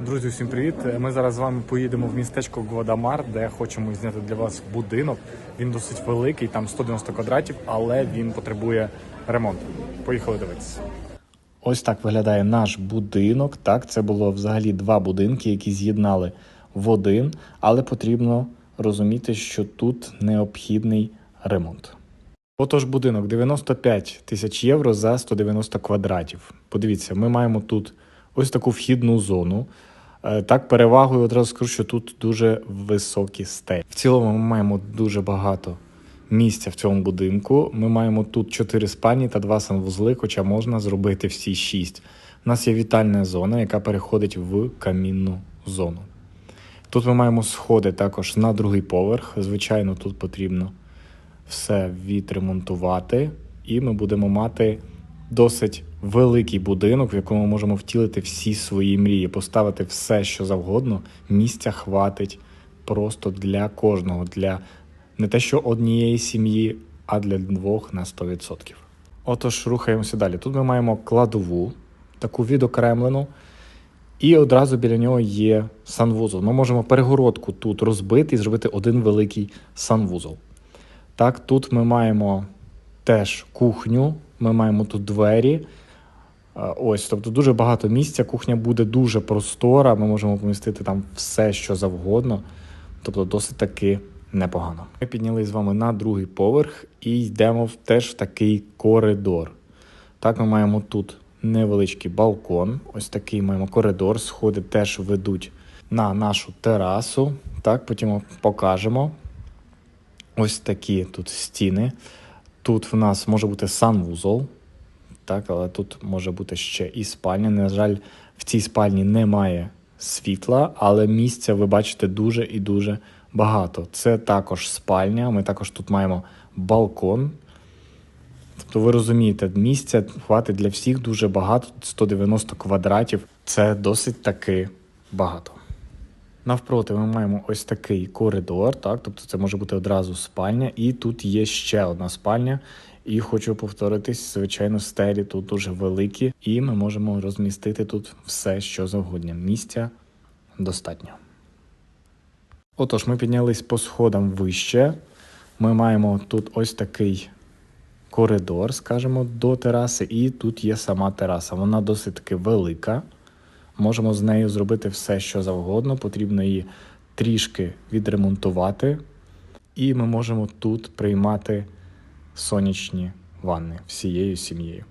Друзі, всім привіт! Ми зараз з вами поїдемо в містечко Гвадамар, де хочемо зняти для вас будинок. Він досить великий, там 190 квадратів, але він потребує ремонту. Поїхали дивитися. Ось так виглядає наш будинок. Так, це було взагалі два будинки, які з'єднали в один, але потрібно розуміти, що тут необхідний ремонт. Отож, будинок 95 тисяч євро за 190 квадратів. Подивіться, ми маємо тут ось таку вхідну зону. Е, Так, перевагою одразу скажу, що тут дуже високі стелі. В цілому ми маємо дуже багато місця в цьому будинку. Ми маємо тут 4 спальні та 2 санвузли, хоча можна зробити всі 6. У нас є вітальна зона, яка переходить в камінну зону. Тут ми маємо сходи також на другий поверх. Звичайно, тут потрібно все відремонтувати, і ми будемо мати досить великий будинок, в якому ми можемо втілити всі свої мрії, поставити все, що завгодно. Місця хватить просто для кожного, для не те, що однієї сім'ї, а для двох на 100%. Отож, рухаємося далі. Тут ми маємо кладову, таку відокремлену. І одразу біля нього є санвузол. Ми можемо перегородку тут розбити і зробити один великий санвузол. Так, тут ми маємо теж кухню, ми маємо тут двері. Ось, тобто дуже багато місця. Кухня буде дуже простора. Ми можемо помістити там все, що завгодно. Тобто, досить таки непогано. Ми піднялись з вами на другий поверх і йдемо в теж в такий коридор. Так, ми маємо тут невеличкий балкон. Ось такий маємо коридор. Сходи теж ведуть на нашу терасу. Так, потім покажемо. Ось такі тут стіни. Тут в нас може бути санвузол, так, але тут може бути ще і спальня. На жаль, в цій спальні немає світла, але місця ви бачите дуже і дуже багато. Це також спальня. Ми також тут маємо балкон. Тобто ви розумієте, місця хватить для всіх дуже багато, 190 квадратів. Це досить таки багато. Навпроти ми маємо ось такий коридор, так, тобто це може бути одразу спальня, і тут є ще одна спальня. І хочу повторитись, звичайно, стелі тут дуже великі, і ми можемо розмістити тут все, що завгодно. Місця достатньо. Отож, ми піднялись по сходам вище. Ми маємо тут ось такий коридор, скажімо, до тераси, і тут є сама тераса. Вона досить таки велика. Можемо з нею зробити все, що завгодно. Потрібно її трішки відремонтувати, і ми можемо тут приймати сонячні ванни всією сім'єю.